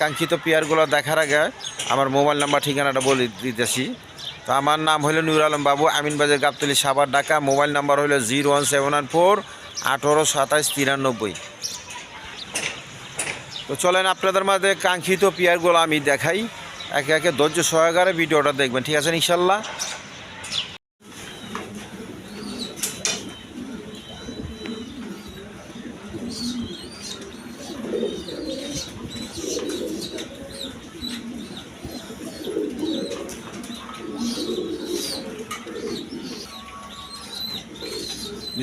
কাঙ্ক্ষিত পেয়ারগুলো দেখার আগে আমার মোবাইল নাম্বার, ঠিকানাটা বলে দিতেছি। তো আমার নাম হলো নুর আলম বাবু আমিনবাজার গাবতলি সাবার ঢাকা। মোবাইল নাম্বার হলো zero one seven one four আঠেরো সাতাশ তিরানব্বই। তো চলেন আপনাদের মাঝে কাঙ্ক্ষিত পেয়ারগুলো আমি দেখাই। একে একে ধৈর্য সহকারে ভিডিওটা দেখবেন, ঠিক আছে, ইনশাল্লাহ?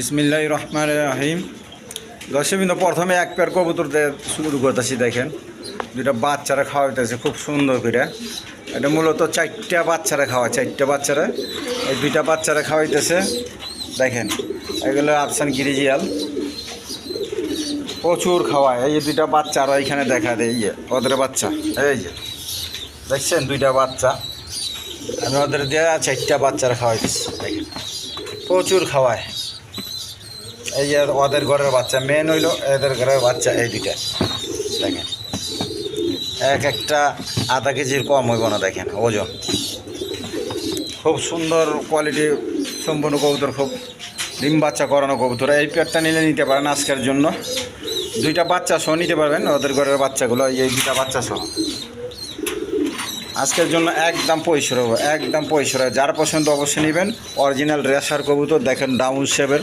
বিসমিল্লাহ রহমান রাহিম। দর্শকবিন্দু, প্রথমে এক পেয়ার কবুতর শুরু করতেছি, দেখেন। দুটা বাচ্চারা খাওয়াইতেছে, খুব সুন্দর করে। এটা মূলত চারটা বাচ্চারা খাওয়া চারটা বাচ্চারা। এই দুইটা বাচ্চারা খাওয়াইতেছে, দেখেন। এগুলো আফসান গিরিজিয়াল। প্রচুর খাওয়ায়। এই যে দুইটা বাচ্চা আরও এইখানে দেখা দেয় এই যে ওদের বাচ্চা। এই যে, দেখছেন, দুইটা বাচ্চা। আমি ওদের দিয়ে চারটা বাচ্চারা খাওয়াইতেছি, দেখেন। প্রচুর খাওয়ায়। এই যে ওদের ঘরের বাচ্চা মেন হইল এদের ঘরের বাচ্চা এই দুইটা দেখেন। এক একটা আধা কেজির কম হইব না, দেখেন, ওজন। খুব সুন্দর কোয়ালিটি সম্পূর্ণ কবুতর, খুব ডিম বাচ্চা করানো কবুতর। এই পেয়ারটা নিলে নিতে পারেন আজকের জন্য। দুইটা বাচ্চা সহ নিতে পারবেন, ওদের ঘরের বাচ্চাগুলো, এই দুইটা বাচ্চা সহ। আজকের জন্য একদম পয়সর হবে, একদম পয়সর হবে। যার পছন্দ অবশ্যই নেবেন। অরিজিনাল রেশার কবুতর, দেখেন ডাউন শেপের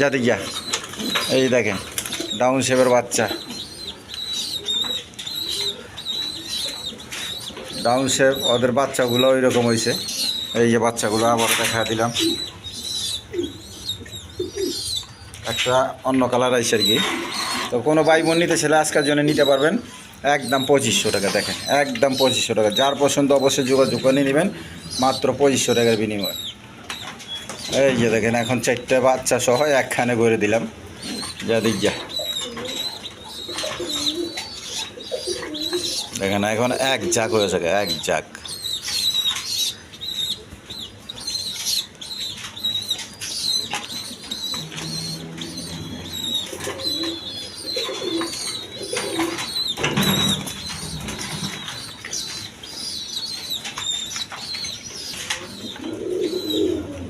যাতে গিয়া। এই দেখেন ডাউন শেপের বাচ্চা। ডাউন শেপ ওদের বাচ্চাগুলো ওই রকম হয়েছে এই যে বাচ্চাগুলো আবার দেখা দিলাম। একটা অন্য কালার আইসে আর কি। তো কোনো ভাই বোন নিতে ছেলে আজকের জন্য নিতে পারবেন। একদম পঁচিশশো টাকা, দেখেন, একদম পঁচিশশো টাকা। যার পছন্দ অবশ্যই যোগাযোগ করে নেবেন, মাত্র পঁচিশশো টাকার বিনিময়। এই যে দেখেন, এখন চারটে বাচ্চা সহ একখানে করে দিলাম। যা দিক যা। দেখেন, এখন এক জাক হয়েছে এক জাক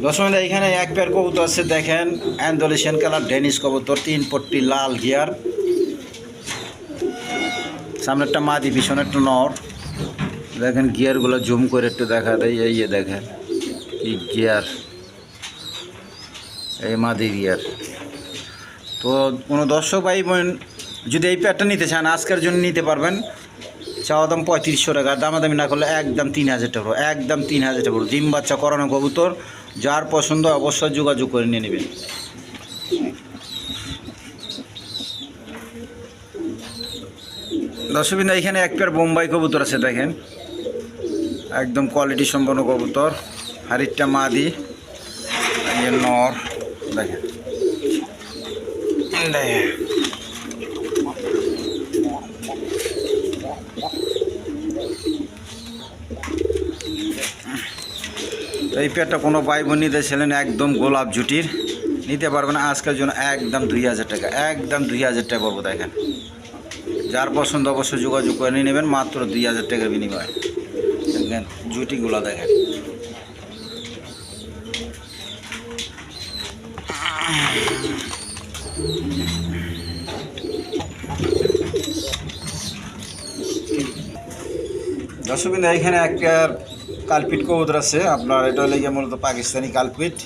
দশমিক এখানে এক পেয়ার কবুতর আছে, দেখেন। অ্যান্ডোলেশন কালার ডেনিস কবুতর, তিন পট্টি লাল গিয়ার সামনে একটা মাদি পিছনে একটা নর। দেখেন গিয়ারগুলো জুম করে একটু দেখা দেয় এই দেখেন, কি গিয়ার এই মাদি গিয়ার তো কোনো দর্শক ভাই বোন, যদি এই পেয়ারটা নিতে চান, আজকের জন্য নিতে পারবেন। চাওয়া দাম পঁয়ত্রিশশো টাকা, দামাদামি না করলে একদম তিন হাজার টাকা, একদম তিন হাজার টাকা। ডিম বাচ্চা করানো কবুতর যার পছন্দ অবশ্যই যোগাযোগ করে নিয়ে নেবেন। দর্শকবিন্দু, এখানে এক পেয়ার বোম্বাই কবুতর আছে, দেখেন। একদম কোয়ালিটি সম্পন্ন কবুতর। হারিটটা মাদি নর, দেখেন। দেখেন। এই পেয়ারটা কোনো ভাই বোন নিতে ছিলেন একদম গোলাপ জুটির। নিতে পারবেন আজকের জন্য একদম দুই হাজার টাকা, একদম দুই হাজার টাকা পড়ব দেখেন। যার পছন্দ অবশ্যই যোগাযোগ করে নিয়ে নেবেন, মাত্র দুই হাজার টাকার বিনিময়ে। দেখেন জুটিগুলো দেখেন। দর্শকবিন্দু এখানে একটা কালপিট কবুতর আছে। আপনার এটা হলে গিয়ে মূলত পাকিস্তানি কালপিট।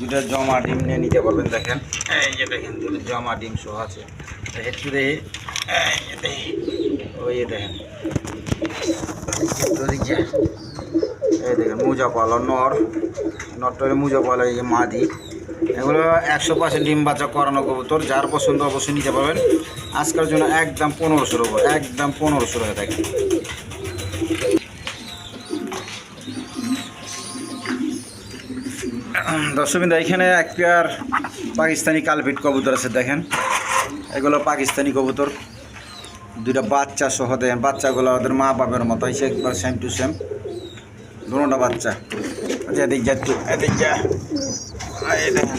দুটা জমা ডিম নিয়ে নিতে পারবেন দেখেন। এই যে দেখেন। দুটো জমা ডিম সহ আছে। দেখি এই যে ওই দেখেন। এই দেখেন মুজা পালো নর। হলো মুজা পালো এই যে মাদি। এগুলো একশো পার্সেন্ট ডিম বাচ্চা করানো কবুতর। যার পছন্দ অবশ্যই নিতে পারবেন। আজকের জন্য একদম পনেরোশো রুপো একদম পনেরোশো টাকা দেখেন। দর্শকবিন্দু এখানে এক পেয়ার পাকিস্তানি কালপিট কবুতর আছে দেখেন। এগুলো পাকিস্তানি কবুতর। দুইটা বাচ্চা সহ দেখেন বাচ্চাগুলো ওদের মা বাবার মতো হয়েছে একবার সেম টু সেম দুটা বাচ্চা। আচ্ছা, এদিক যা একটু এদিক যা। দেখেন।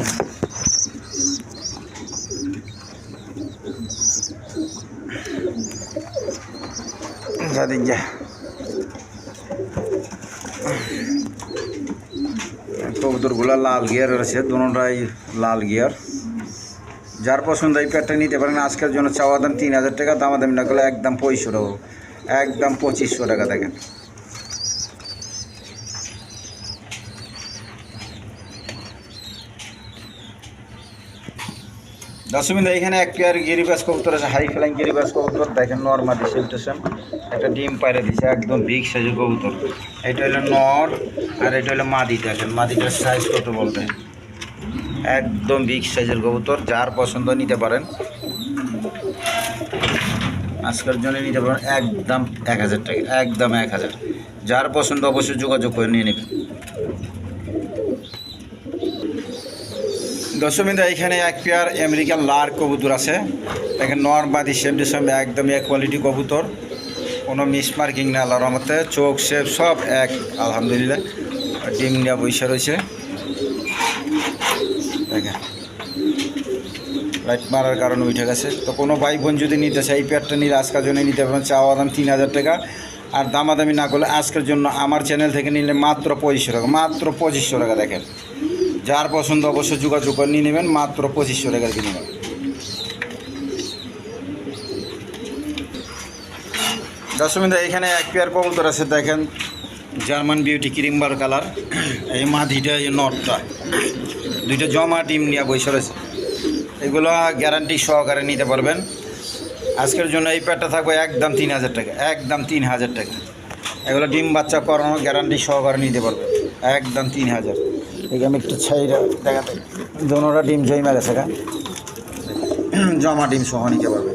এদিক যা। কবুতরগুলো লাল গিয়ার আছে দুটাই লাল গিয়ার। যার পছন্দ এই প্যাডটা নিতে পারেন, আজকের জন্য চাওয়া দাম তিন হাজার টাকা দামা দামি না করলে একদম পঁয়ষো টাকা। একদম পঁচিশশো টাকা দেখেন। দশমিন এখানে এক পেয়ার গিরিবাস কবুতর আছে, হাই ফ্লাইং গিরিবাস কবুতর, দেখেন নর্মালি সেলটেশন একটা ডিম পাইরে দিছে, একদম বিগ সাইজের কবুতর। এটা হলো নর, আর এটা হলো মাদি, দেখেন, মাদিটার সাইজ কত বলতে? একদম বিগ সাইজের কবুতর, যার পছন্দ নিতে পারেন। আজকের জন্য নিতে পারেন একদম এক হাজার টাকা, একদম এক হাজার। যার পছন্দ অবশ্যই যোগাযোগ করে নিয়ে নেবেন। দশমিন্দা এখানে এক পেয়ার আমেরিকান লার কবুতর আছে। দেখেন নর্মাদি সেম টু সেম একদম এক কোয়ালিটি কবুতর। কোনো মিস মার্কিং না, আল্লাহর মতে চোখ শেপ সব এক, আলহামদুলিল্লাহ। ডিম নিয়ে বৈশা রয়েছে। লাইট মারার কারণে উঠে গেছে। তো কোনো ভাই বোন যদি নিতে চায়, এই পেয়ারটা নিলে আজকের জন্য নিতে পারবেন। চাওয়া দাম তিন হাজার টাকা। আর দামাদামি না করলে আজকের জন্য আমার চ্যানেল থেকে নিলে মাত্র পঁচিশশো টাকা। মাত্র পঁচিশশো টাকা দেখেন। যার পছন্দ অবশ্যই যোগাযোগ করে নিয়ে নেবেন, মাত্র পঁচিশশো টাকার বিনিময়। দশমিন্দা এখানে এক পেয়ার কবুতর আছে, দেখেন জার্মান বিউটি ক্রিমবার কালার এই মাধিটা এই নটটা দুইটা জমা টিম নিয়ে বসে রয়েছে। এগুলো গ্যারান্টি সহকারে নিতে পারবেন। আজকের জন্য এই প্যাডটা থাকবে একদম তিন হাজার টাকা, একদম তিন হাজার টাকা। এগুলো ডিম বাচ্চা করানো গ্যারান্টি সহকারে নিতে পারবেন, একদম তিন হাজার। এখানে আমি একটু ছাইরা দেখাতে। দোনোটা ডিম জমা গেছে গা। জমা ডিম সহ নিতে পারবে।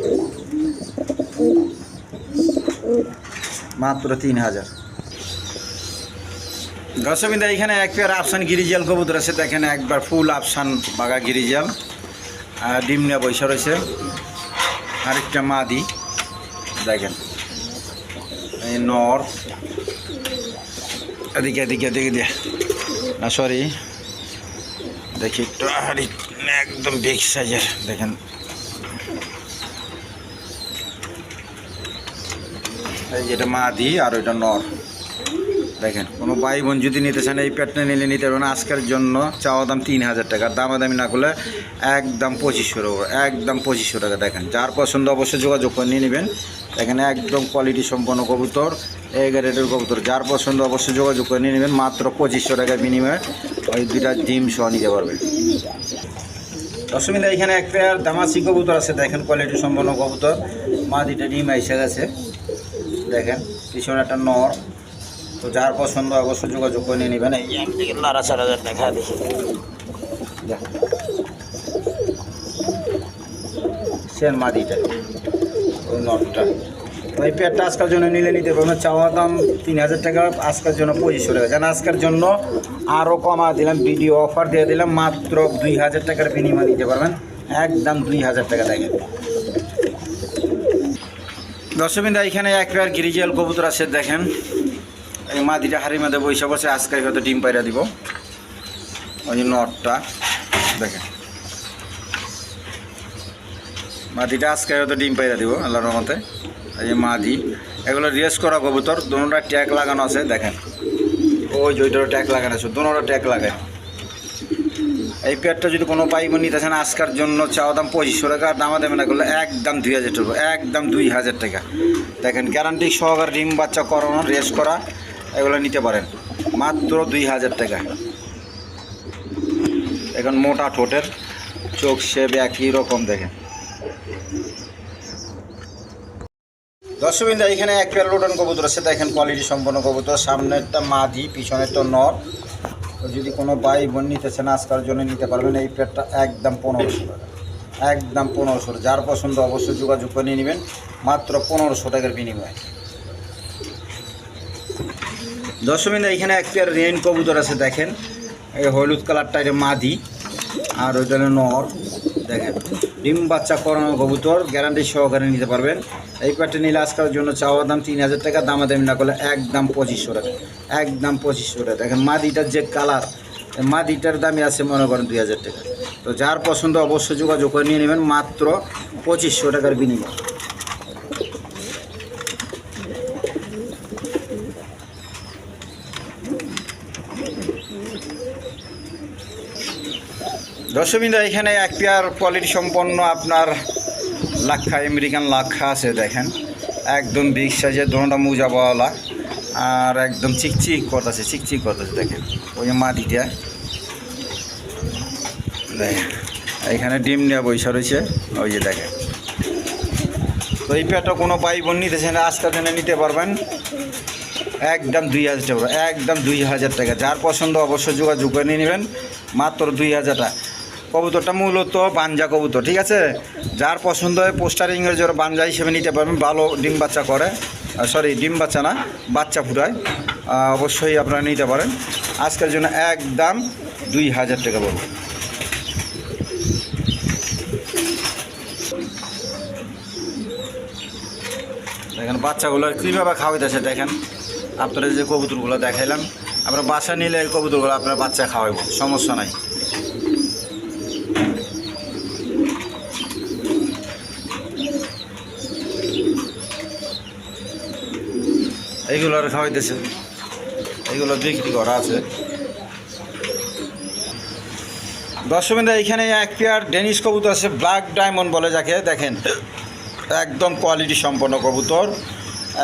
মাত্র তিন হাজার। দর্শকবিন্দা, এখানে এক পেয়ার আফসান গিরিজাল কবুতর আছে। দেখেন একবার ফুল আফসান বাগা গিরিজাল। আর ডিম নিয়ে বৈশা রয়েছে। আরেকটা মাদি। দেখেন। এই নর। এদিকে এদিকে এদিকে দিয়ে না সরি দেখি একদম বিগ সাইজের দেখেন। এই যেটা মাদি আর ওইটা নর। দেখেন, কোনো ভাই বোন যদি নিতে চান এই প্যাটটা নিলে নিতে পারবেন আজকের জন্য চাওয়া দাম তিন হাজার টাকা, দামাদামি না করলে একদম পঁচিশশো টাকা একদম পঁচিশশো টাকা, দেখেন। যার পছন্দ অবশ্যই যোগাযোগ করে নিয়ে নেবেন। এখানে একদম কোয়ালিটি সম্পন্ন কবুতর। এই রেটের কবুতর যার পছন্দ অবশ্যই যোগাযোগ করে নিয়ে নেবেন, মাত্র পঁচিশশো টাকার বিনিময়ে ওই দুইটা ডিম সহ নিতে পারবে। দশমিদা এখানে এক পেয়ার দামাসি কবুতর আছে, দেখেন কোয়ালিটি সম্পন্ন কবুতর। মা দুইটা ডিম এসে গেছে। দেখেন, পিছনে একটা নর। তো যার পছন্দ অবশ্যই যোগাযোগ করে নিয়ে নেবেন। একদিকে নাড়াচাড়া দেখা দেখি। সেন মাদিটা ওই নটটা এই পেয়ারটা আজকের জন্য নিলে নিতে পারবেন চাওয়া দাম তিন হাজার টাকা, আজকের জন্য পঁচিশশো টাকা। যেন আজকের জন্য আরও কমা দিলাম, ভিডিও অফার দিয়ে দিলাম, মাত্র দুই হাজার টাকার বিনিময় নিতে পারবেন। একদম দুই হাজার টাকা দেখেন। দর্শকবিন্দা, এখানে এক পেয়ার গিরিজাল কবুতর আছে, দেখেন। এই মাদিটা হাড়ির মধ্যে বৈশা বসে আজকে হয়তো ডিম পাইরা দিব। ওই নটটা, দেখেন। মাদিটা আজকে হয়তো ডিম পাইরা দিব, আল্লাহর রহমতে। এই মাদি, এগুলো রেস করা কবুতর দুটা ট্যাগ লাগানো আছে, দেখেন। ওই যে ওইটারও ট্যাগ লাগানো আছে দুটা ট্যাগ লাগায়। এই পেয়ারটা যদি কোনো পাইব নিতে চান আজকার জন্য চাওয়া দাম পঁচিশশো টাকা দামা দেবে না করলে একদম দুই হাজার টাকা একদম দুই হাজার টাকা। দেখেন গ্যারান্টি সহকার ডিম, বাচ্চা করানো, রেস করা, এগুলো নিতে পারেন। মাত্র দুই হাজার টাকা। এখন মোটা ঠোঁটের, চোখ শেপ একই রকম দেখেন। দর্শকবিন্দা, এখানে এক পেয়ার লোটন কবুতর আছে। দেখেন কোয়ালিটি সম্পন্ন কবুতর। সামনেরটা মাদি, পিছনেরটা নর। যদি কোনো বাই বোন নিতে চান আজকার জন্য নিতে পারবেন। এই পেয়ারটা একদম পনেরোশো টাকা। একদম পনেরোশো যার পছন্দ অবশ্যই যোগাযোগ করে নিয়ে নেবেন। মাত্র পনেরোশো টাকার বিনিময়ে। দশমিন্দা এখানে এক পেয়ার রেন কবুতর আছে, দেখেন। এই হলুদ কালারটা, এটা মাদি। আর ওইটা নর। দেখেন, ডিম বাচ্চা করানো কবুতর গ্যারান্টি সহকারে নিতে পারবেন। এই প্যাটটা নিলে আজকের জন্য চাওয়ার দাম তিন হাজার টাকা দামাদামি না করলে একদম পঁচিশশো টাকা, একদম পঁচিশশো টাকা। দেখেন, মাদিটার যে কালার মাদিটার দামই আছে মনে করেন দুই হাজার টাকা। তো যার পছন্দ অবশ্যই যোগাযোগ করে নিয়ে নেবেন, মাত্র পঁচিশশো টাকার বিনিময়। দর্শকবিন্দু, এখানে এক পেয়ার কোয়ালিটি সম্পন্ন আপনার লাক্ষা, আমেরিকান লাক্ষা আছে, দেখেন। একদম বিগ সাইজের দোনোটা মোজা পাওয়ালা আর একদম চিকচিক করতেছে চিকচিক করতেছে দেখেন। ওই যে মাটিটা। দেখেন, এখানে ডিম নিয়ে বৈশা রয়েছে, ওই যে দেখেন। তো এই পেয়ারটা কোনো ভাই বোন নিতেছে না, আজকের জন্য নিতে পারবেন। একদম দুই হাজার টাকা, একদম দুই হাজার টাকা। যার পছন্দ অবশ্যই যোগাযোগ করে নিয়ে নেবেন, মাত্র দুই হাজার টাকা। কবুতরটা মূলত বাঞ্জা কবুতর, ঠিক আছে? যার পছন্দ হয় পোস্টারিংয়ের জন্য বাঞ্জা হিসেবে নিতে পারবেন, ভালো ডিম বাচ্চা করে। সরি ডিম বাচ্চা না, বাচ্চা ফুটায়। অবশ্যই আপনারা নিতে পারেন। আজকের জন্য একদম দুই হাজার টাকা বলব। দেখেন, বাচ্চাগুলো কীভাবে খাওয়াইতেছে, দেখেন। আপনারা যে কবুতরগুলো দেখাইলাম, আমরা বাসা নিলে এই কবুতরগুলো আপনার বাচ্চা খাওয়াইব, সমস্যা নাই। এইগুলো আর খাওয়াইতেছে। এইগুলো বিক্রি করা আছে। দর্শকবিন্দা, এখানে এক পেয়ার ডেনিশ কবুতর আছে, ব্ল্যাক ডায়মন্ড বলে যাকে দেখেন। একদম কোয়ালিটি সম্পন্ন কবুতর।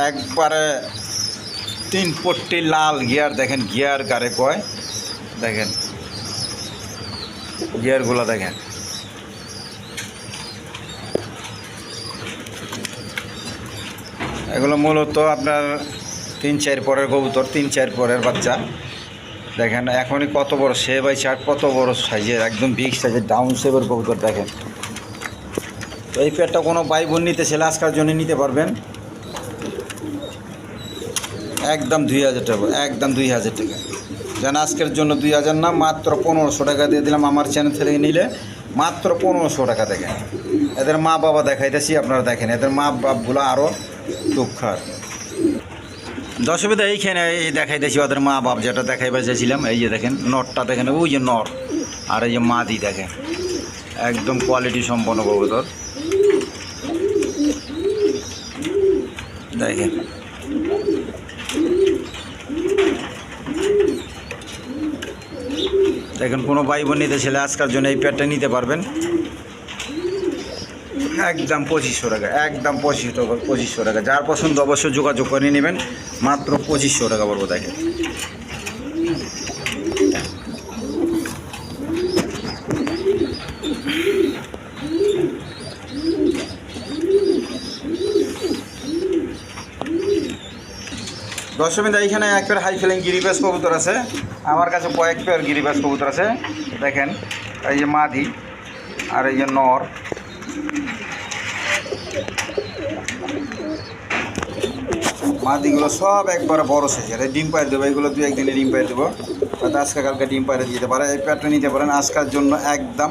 একবারে তিন পট্টি লাল গিয়ার, দেখেন গিয়ার গারে কয়। দেখেন, গিয়ারগুলো দেখেন। এগুলো মূলত আপনার তিন চার পরের কবুতর, তিন চার পরের বাচ্চা। দেখেন, এখনই কত বড় সে বাই চার, কত বড় সাইজের একদম বিগ সাইজের ডাউন শেপের কবুতর দেখেন। তো এই পেয়ারটা কোনো ভাই বোন নিতে ছেলে আজকার জন্য নিতে পারবেন। একদম দুই হাজার টাকা, একদম দুই হাজার টাকা। যেন আজকের জন্য দুই হাজার না, মাত্র পনেরোশো টাকা দিয়ে দিলাম আমার চ্যানেল থেকে নিলে। মাত্র পনেরোশো টাকা দেখেন। এদের মা বাবা দেখাইতেছি, আপনারা দেখেন। এদের মা বাপগুলো আরও দুঃখার। দশবিধা এইখানে এই দেখাইতেছি ওদের মা বাপ যেটা দেখাইবার চাইছিলাম, এই যে দেখেন, নটটা দেখেন, ওই যে নর আর এই যে মাদি দেখেন, একদম কোয়ালিটি সম্পন্ন কবুতর। দেখেন। দেখেন, কোনো ভাই বোন নিতে ছেলে আজকার জন্য এই প্যাডটা নিতে পারবেন। একদম পঁচিশশো টাকা, একদম পঁচিশশো টাকা পঁচিশশো টাকা। যার পছন্দ অবশ্যই যোগাযোগ করে নেবেন। মাত্র পঁচিশশো টাকা বলব দেখেন। দশমিদা এখানে এক পেয়ার হাই ফিলিং গিরিবাস কবুতর আছে। আমার কাছে কয়েক পেয়ার গিরিবাস কবুতর আছে। দেখেন, এই যে মাদি আর এই যে নর। মাদিগুলো সব একবারে বড় সাইজের ডিম পায়ের দেবো, এগুলো দু একদিনে ডিম পায়ের দেবো। হয়তো আজকে কালকে ডিম পায়ের দিতে পারে। এই প্যাটটা নিতে পারেন, আজকার জন্য একদম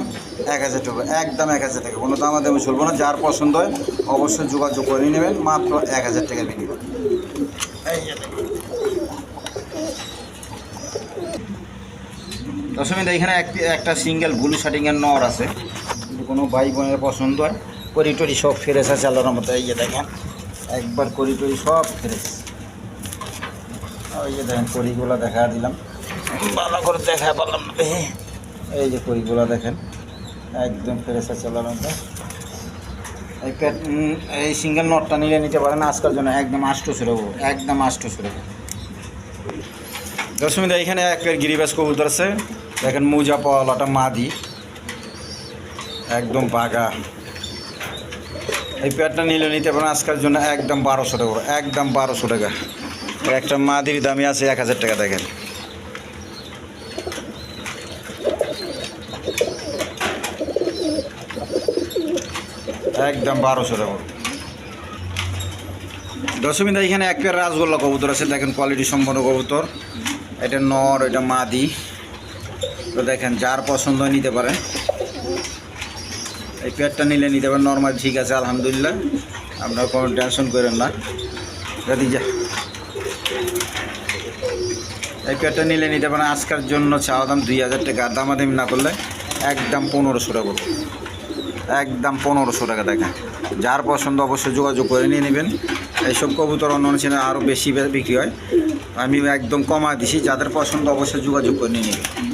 এক হাজার টাকা, একদম এক হাজার টাকা। কোনো দামা দামি চলবো না, যার পছন্দ হয় অবশ্যই যোগাযোগ করে নেবেন, মাত্র এক হাজার টাকার বিনিময়। দশমিন এখানে একটি একটা সিঙ্গেল ব্লু শার্টিংয়ের নর আছে। কোনো ভাই বোনের পছন্দ হয় করিটরি সব ফ্রেশ আছে আল্লাহর মতো এই যে দেখেন, একবার করিটরি সব ফ্রেশ। ওই যে দেখেন করিগুলো দেখা দিলাম। ভালো করে দেখা পারলাম না এই যে করিগুলো দেখেন, একদম ফ্রেশ আছে আল্লাহর মতো এই প্যাট এই সিঙ্গেল নটটা নিলে নিতে পারেন আজকাল জন্য একদম আষ্ট ছিল একদম আষ্ট ছিল দশমিদা এখানে এক পেয়ার গিরিবাস কবুতর আছে। দেখেন, মুজা পাওয়ালাটা মাদি। একদম বাগা এই পেয়ারটা নিলে নিতে পারেন আজকের জন্য একদম বারোশো টাকা একদম বারোশো টাকা। একটা মাদির দামি আছে এক হাজার টাকা, দেখেন। একদম বারোশো টাকা দশমিদা এখানে এক পেয়ার রাসগোল্লা কবুতর আছে, দেখেন কোয়ালিটি সম্পন্ন কবুতর। এটা নর, এটা মাদি। তো দেখেন, যার পছন্দ নিতে পারেন। এই পেয়ারটা নিলে নিতে পারেন নর্মাল ঠিক আছে, আলহামদুলিল্লাহ। আপনারা কোনো টেনশন করেন না। যদি যা। এই পেয়ারটা নিলে নিতে পারেন, আজকের জন্য চাওয়া দাম দুই হাজার টাকা। দামাদামি না করলে একদম পনেরোশো টাকা। একদম পনেরোশো টাকা দেখেন যার পছন্দ অবশ্যই যোগাযোগ করে নিয়ে নেবেন। এইসব কবুতর অন্য অন্য আরও বেশি বিক্রি হয়। আমি একদম কমা দিছি, যাদের পছন্দ অবশ্যই যোগাযোগ করে নিয়ে নেবেন।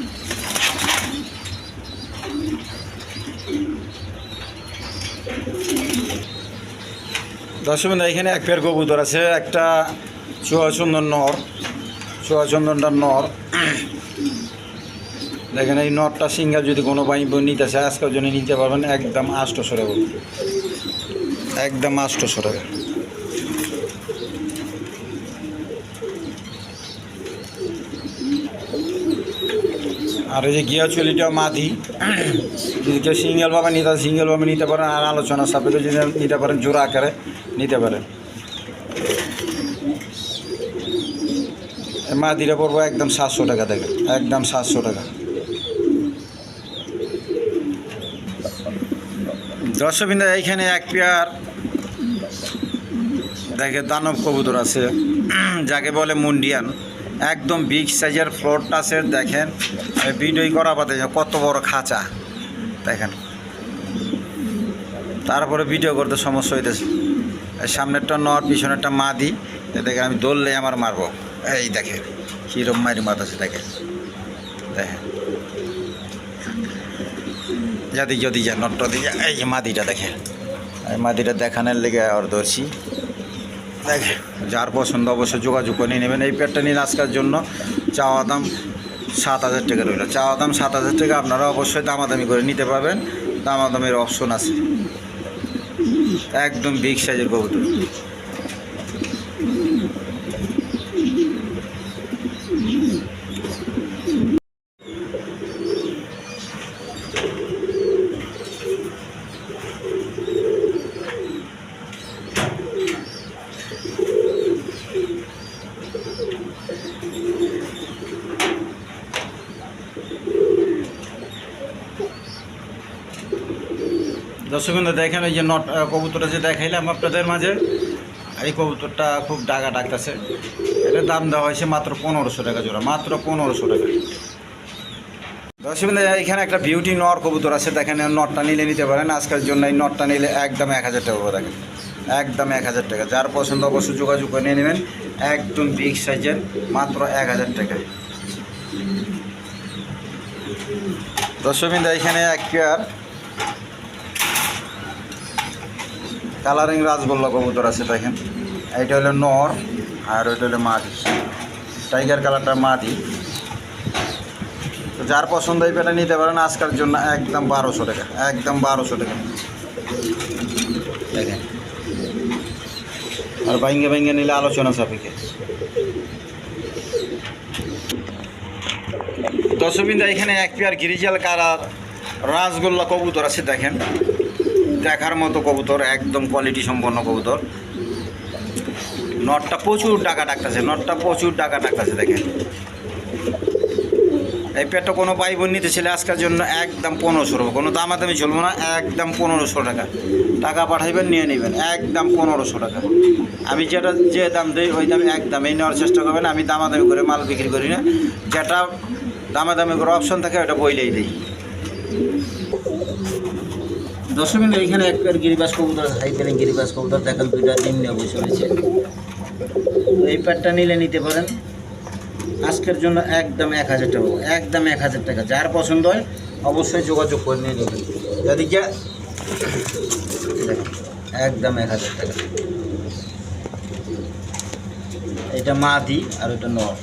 দর্শক এখানে এক পেয়ার কবুতর আছে, একটা চুয়াচন্দন নর সুভাষ চন্দ্রটা নর। দেখেন এই নরটা সিঙ্গার যদি কোনো বাই নিতে চায়, আজকের জন্য নিতে পারবেন একদম আষ্ট সরে একদম আষ্ট টাকা আর এই যে গিয়া চলিটা মাদি, যদি কেউ সিঙ্গেল ভাবে নিতে সিঙ্গেল ভাবে নিতে পারেন, আর আলোচনা সাপেক্ষে যদি নিতে পারেন, জোড়া আকারে নিতে পারেন। এই মাদিটা পড়ব একদম সাতশো টাকা দেখেন একদম সাতশো টাকা। দর্শকবৃন্দ, এইখানে এক পেয়ার, দেখে দানব কবুতর আছে, যাকে বলে মুন্ডিয়ান। একদম বিগ সাইজের ফ্লোরটা আছে, দেখেন। ভিডিওই করা বাদে কত বড় খাঁচা। দেখেন তারপরে ভিডিও করতে সমস্যা হইতেছে। সামনেরটা নর পিছনেরটা মাদি। দেখেন, আমি দৌড়লে আমার মারবো। এই দেখেন হিরম মারি মাতাছে, দেখেন। দেখেন। যদি যদি যা নটটা দিয়ে এই মাদিটা দেখে এই মাদিটা দেখানোর লেগে আর ধরছি। দেখে যার পছন্দ অবশ্যই যোগাযোগ করে নিয়ে নেবেন। এই পেটটা নিন আজকের জন্য। চাওয়া দাম সাত হাজার টাকা রইল। চাওয়া দাম সাত হাজার টাকা, আপনারা অবশ্যই দামাদামি করে নিতে পারবেন। দামাদামির অপশন আছে। একদম বিগ সাইজের কবুতর। দর্শক বন্ধু দেখেন এই যে নট কবুতরটা যে দেখাইলাম আপনাদের মাঝে এই কবুতরটা খুব ডাকা ডাকতেছে। এটা দাম দেওয়া হয়েছে মাত্র পনেরোশো টাকা জোড়া, মাত্র পনেরোশো টাকা। দর্শক বন্ধু এখানে একটা বিউটি নর কবুতর আছে, দেখেন নটটা নিলে নিতে পারেন। আজকের জন্য এই নটটা নিলে একদম এক হাজার টাকা দেখেন। একদম এক হাজার টাকা। যার পছন্দ অবশ্যই যোগাযোগ করে নিয়ে নেবেন। একদম বিগ সাইজের মাত্র এক হাজার টাকা। দর্শক বিন্দু এখানে এক পেয়ার কালারিং রাজগোল্লা কবুতর আছে দেখেন। এইটা হলো নর আর ওইটা হলো মাদি। টাইগার কালারটা মাদি। তো যার পছন্দ এই পেটা নিতে পারেন, আজকের জন্য একদম বারোশো টাকা, একদম বারোশো টাকা। দেখেন। আর ভাঙ্গে ভাইঙ্গে নিলে আলোচনা সাপেক্ষে। দর্শকবিন্দু এখানে এক পেয়ার গিরিজাল কালার রাজগোল্লা কবুতর আছে, দেখেন। দেখার মতো কবুতর, একদম কোয়ালিটি সম্পন্ন কবুতর। নটটা প্রচুর ডাকা ডাকতেছে, নটটা প্রচুর ডাকা ডাকতেছে, দেখেন। এই পেটটা কোনো পাই বোন নিতে ছিল আজকের জন্য একদম পনেরোশো টাকা কোনো দামাদামি চলবো না, একদম পনেরোশো টাকা। টাকা পাঠাইবেন, নিয়ে নেবেন, একদম পনেরোশো টাকা। আমি যেটা, যে দাম দিই, ওই দামে একদম এই নেওয়ার চেষ্টা করবেন, আমি দামাদামি করে মাল বিক্রি করি না। যেটা দামাদামি করে অপশন থাকে, ওটা বইলেই দিই। দর্শক এখানে এক পেয়ার গিরিবাস কবুতর হাই পেয়ারিং গিরিবাস কবুতর, দেখেন দুইটা ডিম নিয়ে বসে রয়েছে। এই প্যাডটা নিলে নিতে পারেন। আজকের জন্য একদম এক হাজার টাকা, একদম এক হাজার টাকা। যার পছন্দ হয় অবশ্যই যোগাযোগ করে নিয়ে নেবেন। যদি একদম এক হাজার টাকা। এটা মাদি আর এটা নর।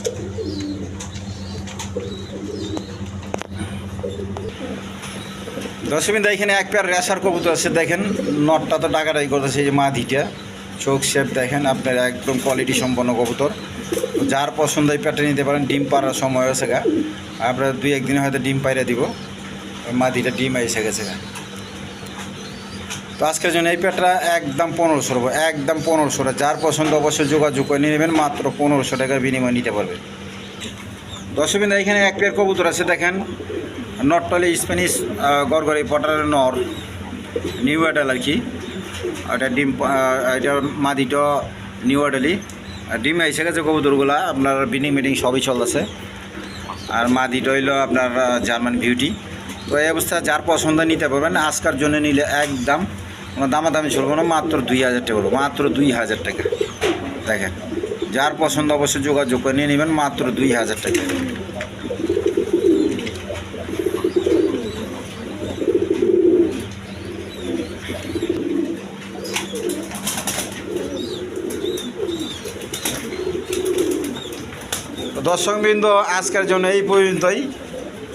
দশমিন এখানে এক পেয়ার রেশার কবুতর আছে, দেখেন, নটটা তো টাকাটাই করতেছে যে মাদিটা। চোখ শেপ দেখেন, আপনার একদম কোয়ালিটি সম্পন্ন কবুতর। যার পছন্দ এই পেয়ারটা নিতে পারেন, ডিম পাড়ার সময় হয়েছে গা। আপনার দুই, একদিনে হয়তো ডিম পাইরে দিব। মাদিটা ডিম এসে গেছে গা। তো আজকের জন্য এই পেয়ারটা একদম পনেরোশো টাকা একদম পনেরোশো টাকা। যার পছন্দ অবশ্যই যোগাযোগ করে নিয়ে নেবেন, মাত্র পনেরোশো টাকার বিনিময়ে নিতে পারবেন দর্শকবিন্দু, এখানে এক পেয়ার কবুতর আছে, দেখেন নটটলি স্প্যানিশ গড়গড়ি পটার নর, নিউ অ্যাডাল আর কি। এটা ডিম এটা মাদিটা, নিউ অ্যাডালি ডিম এসে গেছে কবুতরগুলা, আপনার বিনিং মিটিং সবই চলতেছে। আর মাদিটা হইল আপনার জার্মান বিউটি। তো এই অবস্থা যার পছন্দ নিতে পারবেন, আজকার জন্য নিলে একদম কোনো দামাদামি চলবো না, মাত্র দুই হাজার টাকা বলব, মাত্র দুই হাজার টাকা। দেখেন, যার পছন্দ অবশ্যই যোগাযোগ করে নিয়ে নেবেন, মাত্র দুই হাজার টাকা। দর্শকবৃন্দ, আজকের জন্য এই পর্যন্তই।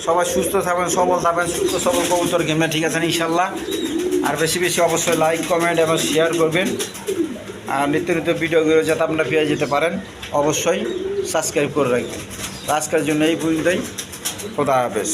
সবাই সুস্থ থাকবেন, সবল থাকবেন, সুস্থ সবল কবুতর গেমে ঠিক আছে ইনশাল্লাহ। আর বেশি বেশি অবশ্যই লাইক কমেন্ট এবং শেয়ার করবেন। আর নিত্য নিত্য ভিডিওগুলো যাতে আপনারা পেয়ে যেতে পারেন, অবশ্যই সাবস্ক্রাইব করে রাখবেন। আজকের জন্য এই পর্যন্তই। খোদা হাফেজ।